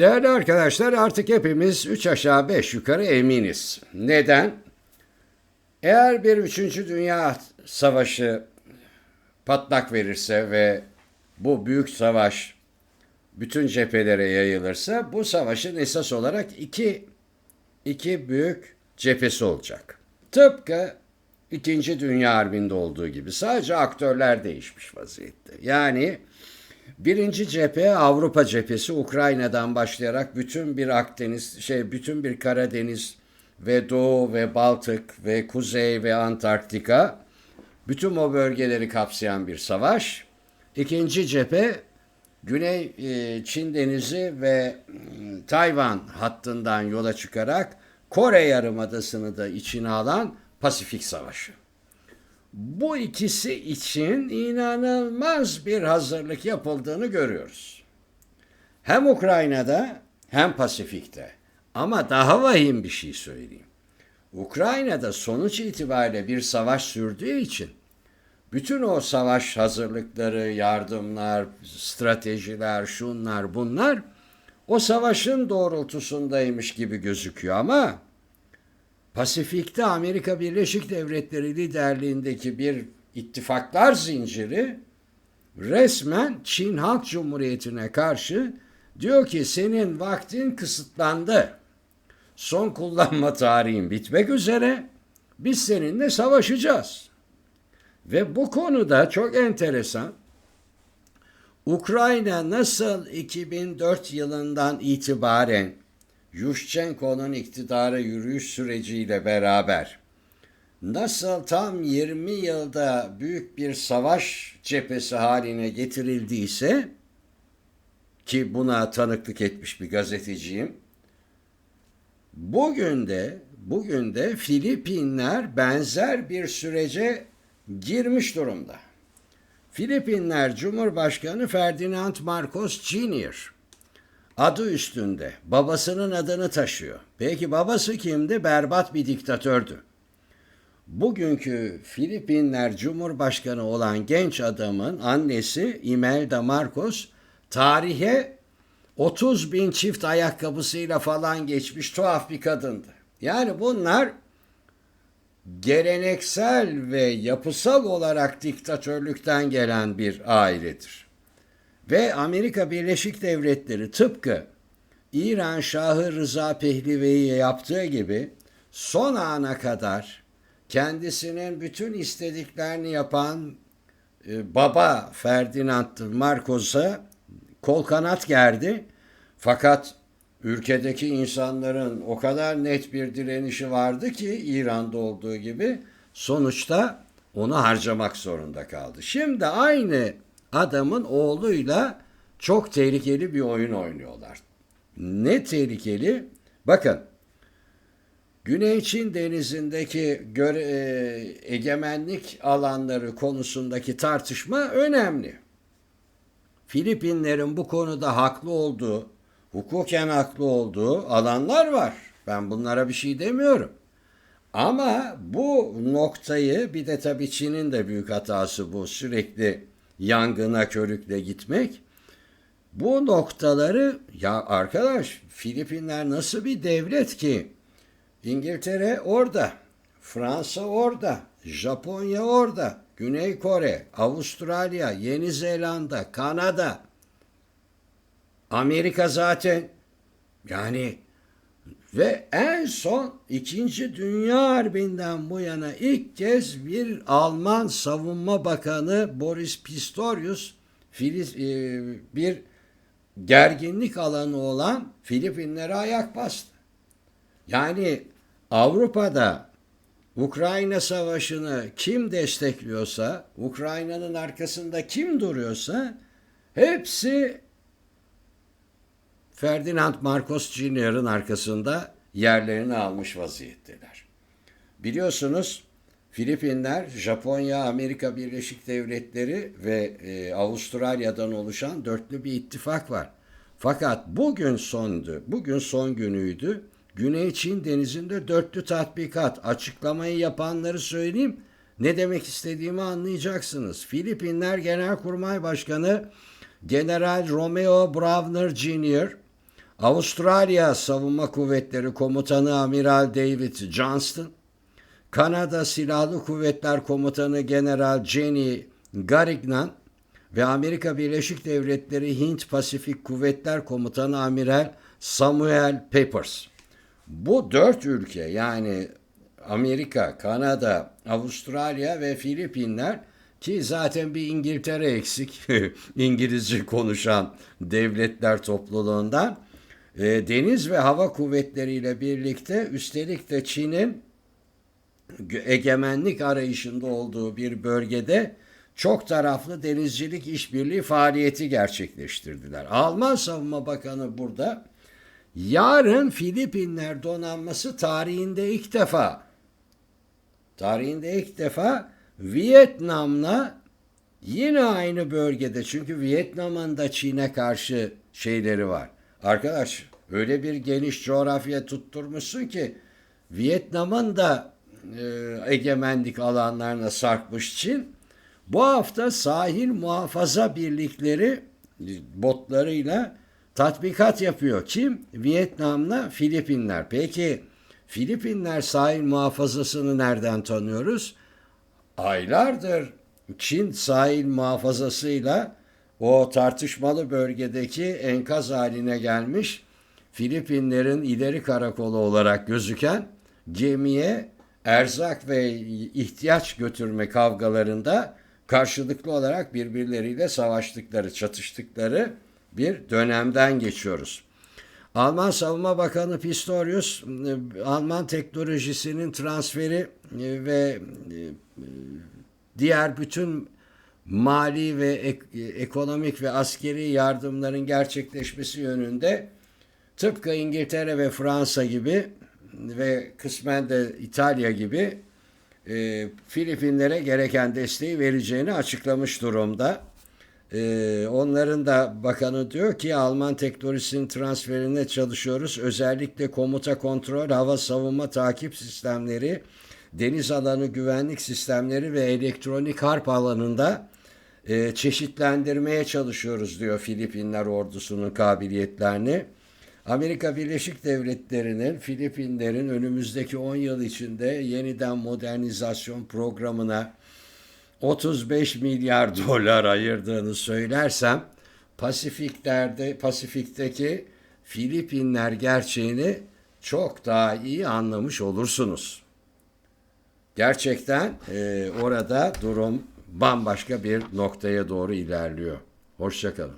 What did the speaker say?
Değerli arkadaşlar artık hepimiz 3 aşağı 5 yukarı eminiz. Neden? Eğer bir 3. Dünya Savaşı patlak verirse ve bu büyük savaş bütün cephelere yayılırsa bu savaşın esas olarak iki, iki büyük cephesi olacak. Tıpkı İkinci Dünya Harbi'nde olduğu gibi sadece aktörler değişmiş vaziyette. Yani birinci cephe Avrupa cephesi Ukrayna'dan başlayarak bütün bir Akdeniz, şey bütün bir Karadeniz ve Doğu ve Baltık ve Kuzey ve Antarktika bütün o bölgeleri kapsayan bir savaş. İkinci cephe Güney e, Çin Denizi ve e, Tayvan hattından yola çıkarak Kore Yarımadası'nı da içine alan Pasifik Savaşı. Bu ikisi için inanılmaz bir hazırlık yapıldığını görüyoruz. Hem Ukrayna'da hem Pasifik'te. Ama daha vahim bir şey söyleyeyim. Ukrayna'da sonuç itibariyle bir savaş sürdüğü için bütün o savaş hazırlıkları, yardımlar, stratejiler, şunlar bunlar o savaşın doğrultusundaymış gibi gözüküyor ama Pasifik'te Amerika Birleşik Devletleri liderliğindeki bir ittifaklar zinciri resmen Çin Halk Cumhuriyeti'ne karşı diyor ki senin vaktin kısıtlandı. Son kullanma tarihin bitmek üzere. Biz seninle savaşacağız. Ve bu konuda çok enteresan. Ukrayna nasıl 2004 yılından itibaren Yushchenko'nun iktidara yürüyüş süreciyle beraber nasıl tam 20 yılda büyük bir savaş cephesi haline getirildiyse ki buna tanıklık etmiş bir gazeteciyim. Bugün de bugün de Filipinler benzer bir sürece girmiş durumda. Filipinler Cumhurbaşkanı Ferdinand Marcos Jr. adı üstünde babasının adını taşıyor. Peki babası kimdi? Berbat bir diktatördü. Bugünkü Filipinler Cumhurbaşkanı olan genç adamın annesi Imelda Marcos tarihe 30 bin çift ayakkabısıyla falan geçmiş tuhaf bir kadındı. Yani bunlar geleneksel ve yapısal olarak diktatörlükten gelen bir ailedir. Ve Amerika Birleşik Devletleri tıpkı İran Şahı Rıza Pehlivi'ye yaptığı gibi son ana kadar kendisinin bütün istediklerini yapan e, baba Ferdinand Marcos'a kol kanat gerdi. Fakat ülkedeki insanların o kadar net bir direnişi vardı ki İran'da olduğu gibi sonuçta onu harcamak zorunda kaldı. Şimdi aynı adamın oğluyla çok tehlikeli bir oyun oynuyorlar. Ne tehlikeli? Bakın Güney Çin denizindeki göre, e, egemenlik alanları konusundaki tartışma önemli. Filipinlerin bu konuda haklı olduğu, hukuken haklı olduğu alanlar var. Ben bunlara bir şey demiyorum. Ama bu noktayı bir de tabii Çin'in de büyük hatası bu sürekli yangına körükle gitmek. Bu noktaları ya arkadaş Filipinler nasıl bir devlet ki? İngiltere orada, Fransa orada, Japonya orada, Güney Kore, Avustralya, Yeni Zelanda, Kanada, Amerika zaten yani ve en son İkinci Dünya Harbi'nden bu yana ilk kez bir Alman Savunma Bakanı Boris Pistorius e, bir gerginlik alanı olan Filipinlere ayak bastı. Yani Avrupa'da Ukrayna Savaşı'nı kim destekliyorsa, Ukrayna'nın arkasında kim duruyorsa hepsi Ferdinand Marcos Jr.'ın arkasında yerlerini almış vaziyetteler. Biliyorsunuz Filipinler, Japonya, Amerika Birleşik Devletleri ve e, Avustralya'dan oluşan dörtlü bir ittifak var. Fakat bugün sondu, bugün son günüydü. Güney Çin denizinde dörtlü tatbikat açıklamayı yapanları söyleyeyim. Ne demek istediğimi anlayacaksınız. Filipinler Genelkurmay Başkanı General Romeo Brawner Jr., Avustralya Savunma Kuvvetleri Komutanı Amiral David Johnston, Kanada Silahlı Kuvvetler Komutanı General Jenny Garignan ve Amerika Birleşik Devletleri Hint Pasifik Kuvvetler Komutanı Amiral Samuel Papers. Bu dört ülke yani Amerika, Kanada, Avustralya ve Filipinler ki zaten bir İngiltere eksik İngilizce konuşan devletler topluluğundan e, deniz ve hava kuvvetleriyle birlikte üstelik de Çin'in egemenlik arayışında olduğu bir bölgede çok taraflı denizcilik işbirliği faaliyeti gerçekleştirdiler. Alman Savunma Bakanı burada yarın Filipinler donanması tarihinde ilk defa tarihinde ilk defa Vietnam'la yine aynı bölgede çünkü Vietnam'ın da Çin'e karşı şeyleri var. Arkadaş öyle bir geniş coğrafya tutturmuşsun ki Vietnam'ın da e, egemenlik alanlarına sarkmış Çin bu hafta sahil muhafaza birlikleri botlarıyla tatbikat yapıyor. Kim? Vietnam'la Filipinler. Peki Filipinler sahil muhafazasını nereden tanıyoruz? Aylardır Çin sahil muhafazasıyla o tartışmalı bölgedeki enkaz haline gelmiş Filipinlerin ileri karakolu olarak gözüken gemiye erzak ve ihtiyaç götürme kavgalarında karşılıklı olarak birbirleriyle savaştıkları, çatıştıkları bir dönemden geçiyoruz. Alman Savunma Bakanı Pistorius, Alman teknolojisinin transferi ve diğer bütün mali ve ek- ekonomik ve askeri yardımların gerçekleşmesi yönünde tıpkı İngiltere ve Fransa gibi ve kısmen de İtalya gibi e, Filipinlere gereken desteği vereceğini açıklamış durumda. E, onların da bakanı diyor ki Alman teknolojisinin transferine çalışıyoruz. Özellikle komuta kontrol, hava savunma takip sistemleri, deniz alanı güvenlik sistemleri ve elektronik harp alanında e, çeşitlendirmeye çalışıyoruz diyor Filipinler ordusunun kabiliyetlerini. Amerika Birleşik Devletleri'nin Filipinlerin önümüzdeki 10 yıl içinde yeniden modernizasyon programına 35 milyar dolar ayırdığını söylersem Pasifiklerde Pasifik'teki Filipinler gerçeğini çok daha iyi anlamış olursunuz. Gerçekten e, orada durum bambaşka bir noktaya doğru ilerliyor. Hoşçakalın.